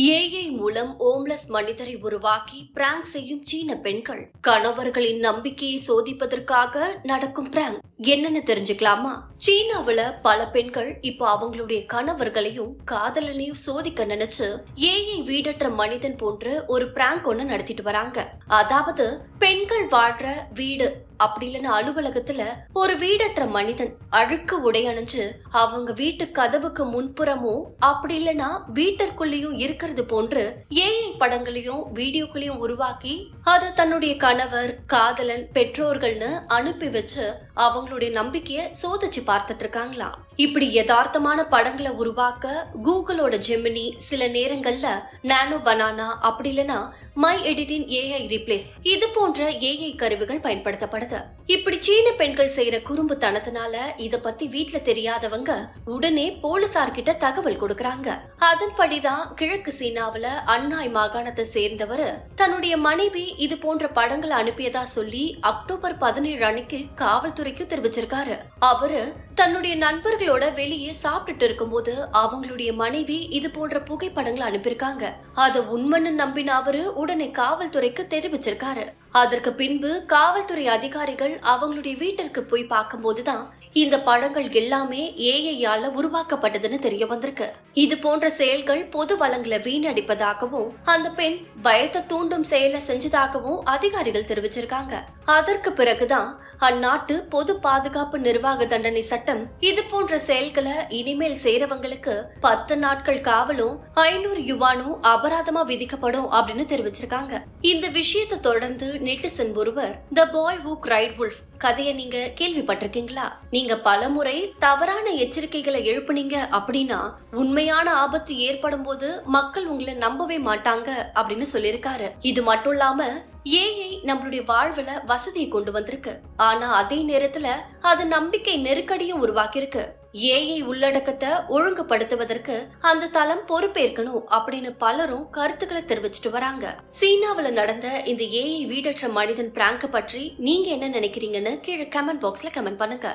AI மூலம் ஓம்லெஸ் மனிதரை உருவாக்கி பிராங்க் செய்யும் சீன பெண்கள். கணவர்களின் நம்பிக்கையை சோதிப்பதற்காக நடக்கும் பிராங்க் என்னன்னு தெரிஞ்சுக்கலாமா? சீனாவில பல பெண்கள் இப்போ அவங்களுடைய கணவர்களையும் காதலனையும் சோதிக்க நினைச்சு ஏஐ வீடற்ற மனிதன் போன்று ஒரு பிராங்க் ஒண்ணு நடத்திட்டு வராங்க. அதாவது பெண்கள் வாழ்ற வீடு அப்படி இல்லைன்னா அலுவலகத்துல ஒரு வீடற்ற மனிதன் அழுக்கு உடை அணிஞ்சு அவங்க வீட்டு கதவுக்கு முன்புறமும் அப்படி இல்லைன்னா வீட்டிற்குள்ளேயும் இருக்கிறது போன்று ஏஐ படங்களையும் வீடியோக்களையும் உருவாக்கி அதை தன்னுடைய கணவர் காதலன் பெற்றோர்கள்னு அனுப்பி வச்சு அவங்களுடைய நம்பிக்கைய சோதிச்சு பார்த்துட்டு இருக்காங்களா? இப்படி யதார்த்தமான படங்களை உருவாக்க கூகுளோட ஜெமினி சில நேரங்கள்ல நானோ பனானா அப்படி இல்லைன்னா மை எடிட்டின் ஏஐ ரீப்ளேஸ் இது போன்ற ஏஐ கருவிகள் பயன்படுத்தப்படுது. இப்படி சீன பெண்கள் செய்யற குறும்புத்தனத்தினால இத பத்தி வீட்ல தெரியாதவங்க உடனே போலீசார்கிட்ட தகவல் கொடுக்கறாங்க. அதன்படிதான் கிழக்கு சீனாவில அன்னாய் மாகாணத்தை சேர்ந்தவர் தன்னுடைய மனைவி இது போன்ற படங்களை அனுப்பியதா சொல்லி அக்டோபர் பதினேழு அன்னைக்கு காவல்துறைக்கு தெரிவிச்சிருக்காரு. அவரு தன்னுடைய நண்பர்களோட வெளியே சாப்பிட்டுட்டு இருக்கும்போது அவங்களுடைய மனைவி இது போன்ற புகைப்படங்களை அனுப்பியிருக்காங்க. அத உண்மைன்னு நம்பின அவரு உடனே காவல்துறைக்கு தெரிவிச்சிருக்காரு. அதற்கு பின்பு காவல்துறை அதிகாரிகள் அவங்களுடைய வீட்டிற்கு போய் பார்க்கும்போதுதான் இந்த படங்கள் எல்லாமே ஏஐயால உருவாக்கப்பட்டதுன்னு தெரிய வந்திருக்கு. இது போன்ற செயல்கள் பொது வளங்களை வீணடிப்பதாகவும் அந்த பெண் பயத்தை தூண்டும் செயலை செஞ்சதாகவும் அதிகாரிகள் தெரிவிச்சிருக்காங்க. அதற்கு பிறகுதான் அந்நாட்டு பொது பாதுகாப்பு நிர்வாக தண்டனை சட்டம் இது போன்ற செயல்களை இனிமேல் செய்யறவங்களுக்கு பத்து நாட்கள் காவலும் ஐநூறு யுவானும் அபராதமா விதிக்கப்படும் அப்படின்னு தெரிவிச்சிருக்காங்க. இந்த விஷயத்தை தொடர்ந்து நெட்டிசன் ஒருவர் the boy who cried wolf கதையை நீங்க கேள்விப்பட்டிருக்கீங்களா? நீங்க பலமுறை தவறான எச்சரிக்கைகளை எழுப்புனீங்க அப்படின்னா உண்மையான ஆபத்து ஏற்படும் போது மக்கள் உங்களை நம்பவே மாட்டாங்க அப்படின்னு சொல்லியிருக்காரு. இது மட்டும் இல்லாம ஏஐ நம்மளுடைய வாழ்வுல வசதியை கொண்டு வந்திருக்கு. ஆனா அதே நேரத்துல அது நம்பிக்கை நெருக்கடியும் உருவாக்கியிருக்கு. ஏஐ உள்ளடக்கத்தை ஒழுங்குபடுத்துவதற்கு அந்த தளம் பொறுப்பேற்கணும் அப்படின்னு பலரும் கருத்துக்களை தெரிவிச்சிட்டு வராங்க. சீனாவில் நடந்த இந்த ஏஐ வீடற்ற மனிதன் பிராங்க பற்றி நீங்க என்ன நினைக்கிறீங்கன்னு கீழே கமெண்ட் பாக்ஸ்ல கமெண்ட் பண்ணுங்க.